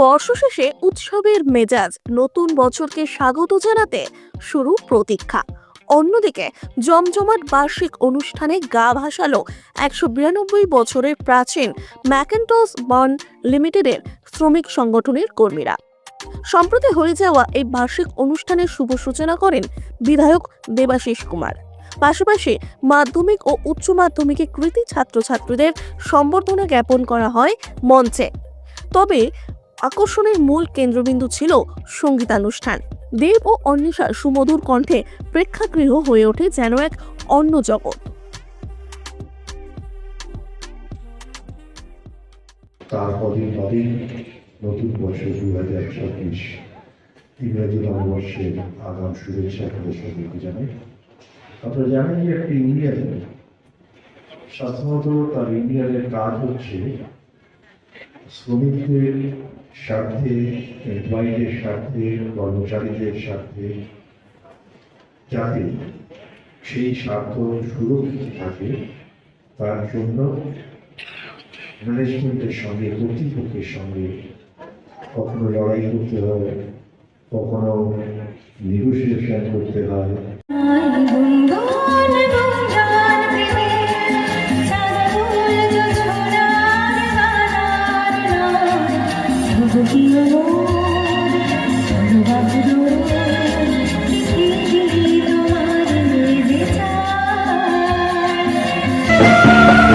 বর্ষশেষে উৎসবের মেজাজ নতুন বছরকে স্বাগত জানাতে শুরু প্রতীক্ষা। অন্যদিকে জমজমাট বার্ষিক অনুষ্ঠানে গা ভাসালো একশো বিরানব্বই বছরের প্রাচীন ম্যাকেন্টস বন লিমিটেডের শ্রমিক সংগঠনের কর্মীরা। সম্প্রতি হয়ে যাওয়া এই বার্ষিক অনুষ্ঠানের শুভ সূচনা করেন বিধায়ক দেবাশিস কুমার। পাশাপাশি মাধ্যমিক ও উচ্চ মাধ্যমিকে কৃতি ছাত্রছাত্রীদের সম্বর্ধনা জ্ঞাপন করা হয় মঞ্চে। তবে আকর্ষণের মূল কেন্দ্রবিন্দু ছিল সঙ্গীতানুষ্ঠান। দেব ও অন্বেষার সুমধুর কণ্ঠে প্রেক্ষাগৃহ হয়ে ওঠে যেন এক অন্য জগৎ। তার কদিন নতুন বছর দু হাজার নববর্ষের আগাম শুভেচ্ছা আপনাদের সকলকে জানাই। আপনারা জানেন যে একটি সাধারণত তার কাজ হচ্ছে শ্রমিকদের স্বার্থে, এমপ্লয়ীদের স্বার্থে, কর্মচারীদের স্বার্থে যাতে সেই স্বার্থ সুরক্ষিত থাকে, তার জন্য ম্যানেজমেন্টের সঙ্গে, কর্তৃপক্ষের সঙ্গে কখনো লড়াই করতে হয়, কখনো নেগোসিয়েশন করতে হয়।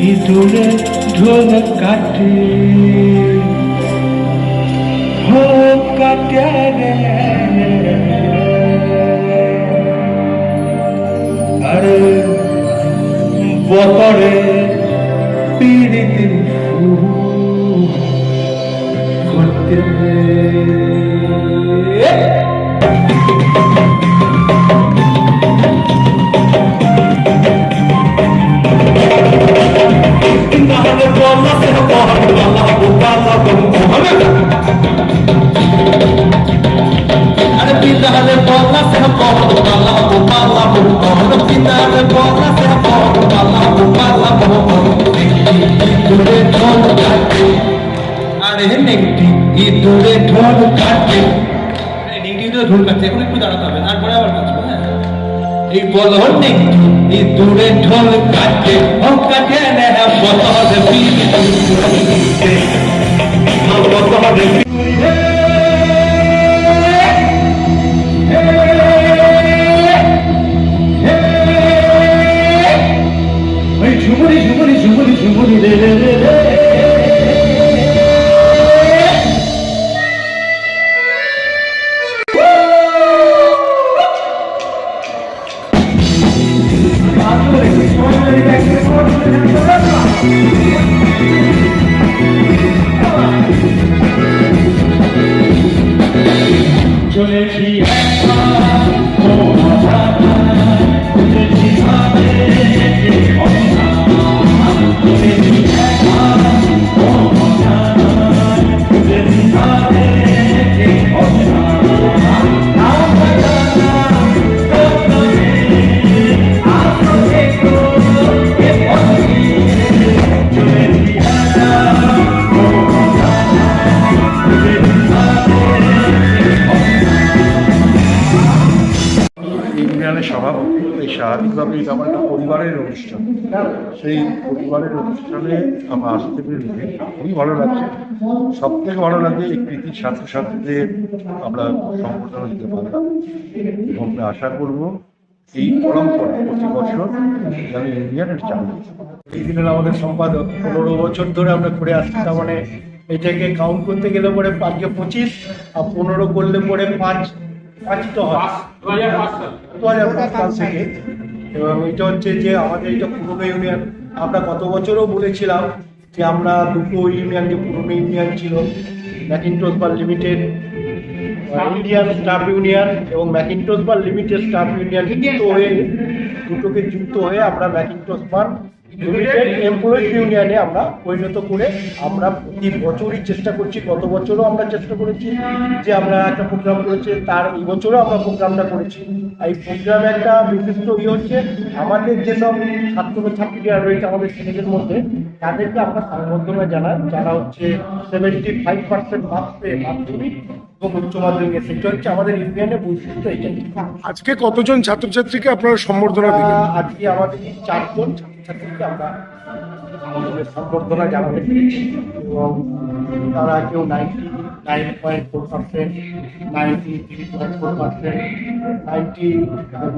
ইঁদুরে ঢোল কাটে। ঢোল কাটে আরে বতরে পিড়িতে করতে ইঁদুরে ঢোল কাটে। নেংটি ইঁদুরে ঢোল কাটে এখন একটু দাঁড়াতে হবে, তারপরে আবার কাজ হ্যাঁ। এই বলো নেই ইঁদুরে ঢোল কাটে ও কাটে না পিড়ি Jolie, she has অনুষ্ঠান। সেই পরিবারের অনুষ্ঠানে আমার আসতে পেরে খুবই ভালো লাগছে। সব থেকে ভালো লাগছে এই কৃতি ছাত্রছাত্রীদের আমরা সম্বর্ধনা দিতে পারলাম। এবং আমরা আশা করব এই পরম্পরা প্রতি বছর যেন ইউনিয়নের চালু এই দিনের আমাদের সম্পাদক পনেরো বছর ধরে আমরা করে আসছি তার মানে এটাকে কাউন্ট করতে গেলে পরে আজকে পঁচিশ আর পনেরো করলে পরে পাঁচ পাঁচ তো হয়। দু হাজার পাঁচ সাল থেকে। এবং এটা হচ্ছে যে আমাদের এটা পুরনো ইউনিয়ন। আমরা গত বছরও বলেছিলাম যে আমরা দুটো ইউনিয়ন যে পুরনো ইউনিয়ন ছিল ম্যাকিনটোস বা লিমিটেড ইন্ডিয়ান স্টাফ ইউনিয়ন এবং ম্যাকিনটোস বা লিমিটেড স্টাফ ইউনিয়ন যুক্ত হয়ে দুটোকে যুক্ত হয়ে আমরা ম্যাকিনটোস বার লিমিটেড এমপ্লয়িজ ইউনিয়নে আমরা পরিণত করে আমরা প্রতি বছরই চেষ্টা করছি গত বছরও আমরা চেষ্টা করেছি যে আমরা একটা প্রোগ্রাম করেছি তার এই বছরও আমরা প্রোগ্রামটা করেছি। এই প্রোগ্রামে একটা বিশিষ্ট ইয়ে হচ্ছে আমাদের যেসব ছাত্র ছাত্রীরা রয়েছে আমাদের ছেলেদের মধ্যে তাদেরকে আমরা সংবর্ধনা জানাই। যারা হচ্ছে সেভেন্টি ফাইভ পার্সেন্ট মার্কস পেয়ে মাধ্যমিক এবং উচ্চ মাধ্যমিক সেটা হচ্ছে আমাদের ইউনিয়নের বৈশিষ্ট্য এটাই। আজকে কতজন ছাত্রছাত্রীকে আপনারা সম্বর্ধনা আজকে আমাদের চারজন ছাত্রছাত্রীকে আমরা আমাদের সম্বর্ধনা জানাতে পেরেছি এবং তারা কেউ ninety nine point four percent ninety three point four percent ninety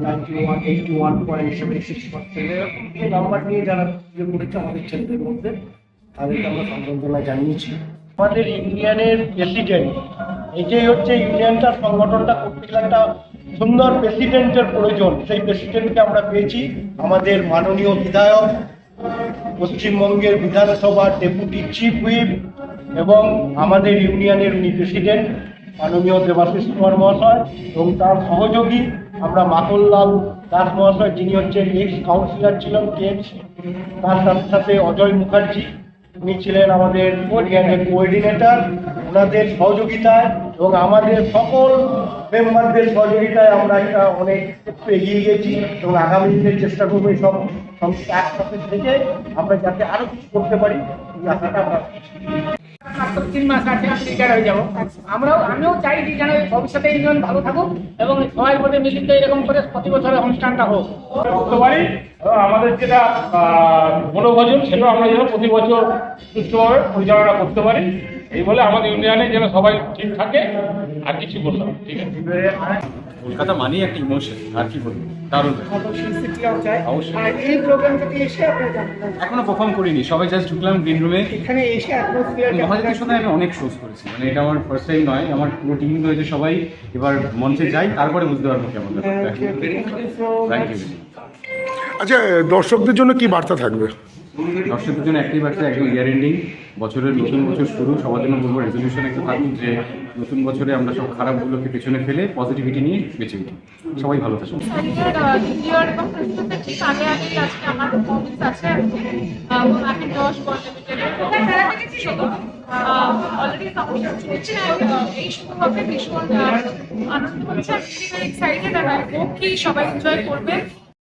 ninety one eighty one point seven six percent যে নাম্বার নিয়ে যারা ইয়ে করেছে আমাদের ছেলেদের মধ্যে, তাদেরকে আমরা সম্বর্ধনা জানিয়েছি। আমাদের ইউনিয়নের প্রেসিডেন্ট এটাই হচ্ছে ইউনিয়নটার সংগঠনটা করতে গেলে একটা সুন্দর প্রেসিডেন্টের প্রয়োজন সেই প্রেসিডেন্টকে আমরা পেয়েছি আমাদের মাননীয় বিধায়ক পশ্চিমবঙ্গের বিধানসভার ডেপুটি চিফ হুইপ এবং আমাদের ইউনিয়নের উনি প্রেসিডেন্ট মাননীয় দেবাশিস কুমার মহাশয় এবং তার সহযোগী আমরা মাখনলাল দাস মহাশয় যিনি হচ্ছেন এক্স কাউন্সিলর ছিলেন টিএমসি তার সাথে সাথে অজয় মুখার্জি উনি ছিলেন আমাদের কোঅর্ডিনেটর ওনাদের সহযোগিতায় এবং আমাদের সকল মেম্বারদের সহযোগিতায় আমরা একটা অনেক একটু এগিয়ে গেছি এবং আগামী দিনে চেষ্টা করব এই সব সংস্থা একসাথে থেকে আমরা যাতে আরও কিছু করতে পারি এই আশাটা আমরা তিন মাস আছে আমি রিটায়ার হয়ে যাব। আমরাও আমিও চাই যে যেন ভবিষ্যতে ইউনিয়ন ভালো থাকুক এবং সবাই মধ্যে মিলিত এরকম করে প্রতি বছরের অনুষ্ঠানটা হোক। করতে পারি আমাদের যেটা সেটা আমরা যেন প্রতি বছর সুষ্ঠুভাবে পরিচালনা করতে পারি। এই বলে আমাদের ইউনিয়নে যেন সবাই ঠিক থাকে আর কিছু বললাম ঠিক আছে? কলকাতা মানেই একটা ইমোশন আর কি বলব? দারুণ অবশ্যই। আর এই প্রোগ্রামটাতে এসে আপনারা জানবেন এখনও পারফর্ম করিনি সবাই জাস্ট ঢুকলাম গ্রিন রুমে এখানে এসে মহাজাতির সাথে আমি অনেক শোজ করেছি মানে এটা আমার ফার্স্ট টাইম নয় আমার পুরো টিম রয়েছে সবাই এবার মঞ্চে যাই তারপরে বুঝতে পারব কেমন আচ্ছা দর্শকদের জন্য কি বার্তা থাকবে? দর্শকদের জন্য একটাই বার্তা, একদম ইয়ার এন্ডিং বছরের নতুন বছর শুরু। সবার জন্য বলব রেজলিউশন একটা থাকুক যে নতুন বছরে আমরা সব খারাপগুলোকে পেছনে ফেলে পজিটিভিটি নিয়ে বেঁচে উঠি। সবাই ভালো থাকুন। সবাই এনজয় করবে।